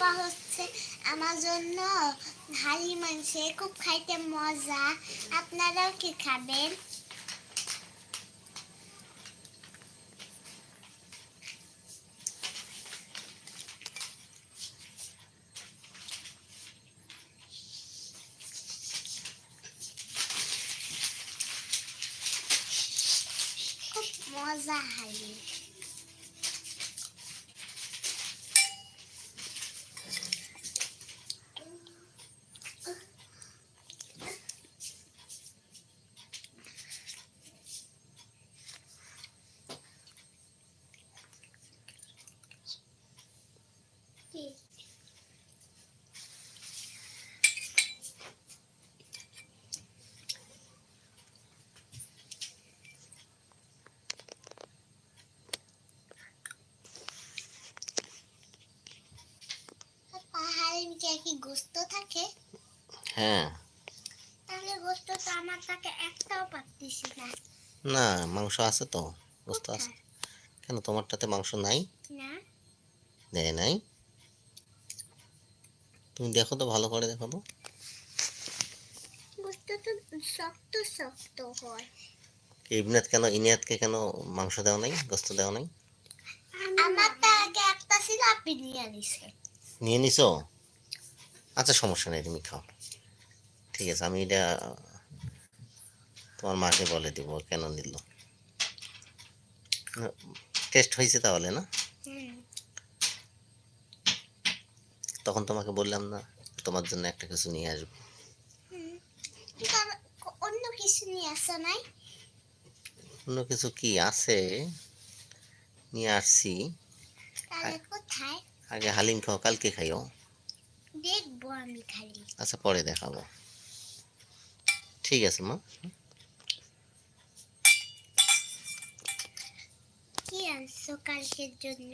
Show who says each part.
Speaker 1: আপা হচ্ছে আমার জন্য হালি মাংস খুব খাইতে মজা। আপনারাও কি খাবেন? খুব মজা হালি কি কি কি গোস্ত থাকে
Speaker 2: হ্যাঁ।
Speaker 1: তাহলে গোস্ত তো আমার কাছে একটাও পাচ্ছিস না।
Speaker 2: না মাংস আছে তো বুঝতে আছে। কেন তোমারটাতে মাংস নাই?
Speaker 1: না।
Speaker 2: দেয় নাই? তুমি দেখো তো ভালো করে দেখো তো।
Speaker 1: গোস্ত তো শক্ত শক্ত হয়।
Speaker 2: ইবনাত কেন ইনিয়াতকে কেন মাংস দেওয়া নাই গোস্ত দেওয়া নাই?
Speaker 1: আমার তো আগে একটা ছিল আপনি নিয়ে নিছে
Speaker 2: নিয়ে নিছো? আচ্ছা সমস্যা নেই তুমি খাও। ঠিক আছে আমি এটা তোমার মাকে বলে দিব কেন নিল? টেস্ট হয়েছে তাহলে না? তখন তোমাকে বললাম না তোমার জন্য একটা কিছু নিয়ে আসব।
Speaker 1: অন্য কিছু নিয়ে আসো নাই?
Speaker 2: অন্য কিছু কি আছে? নিয়ে আসছি। আগে হালিম খাও কালকে খাইও।
Speaker 1: দেখব আমি খালি।
Speaker 2: আচ্ছা পরে দেখাবো। ঠিক আছে মা।
Speaker 1: কি আনছো কালকের জন্য?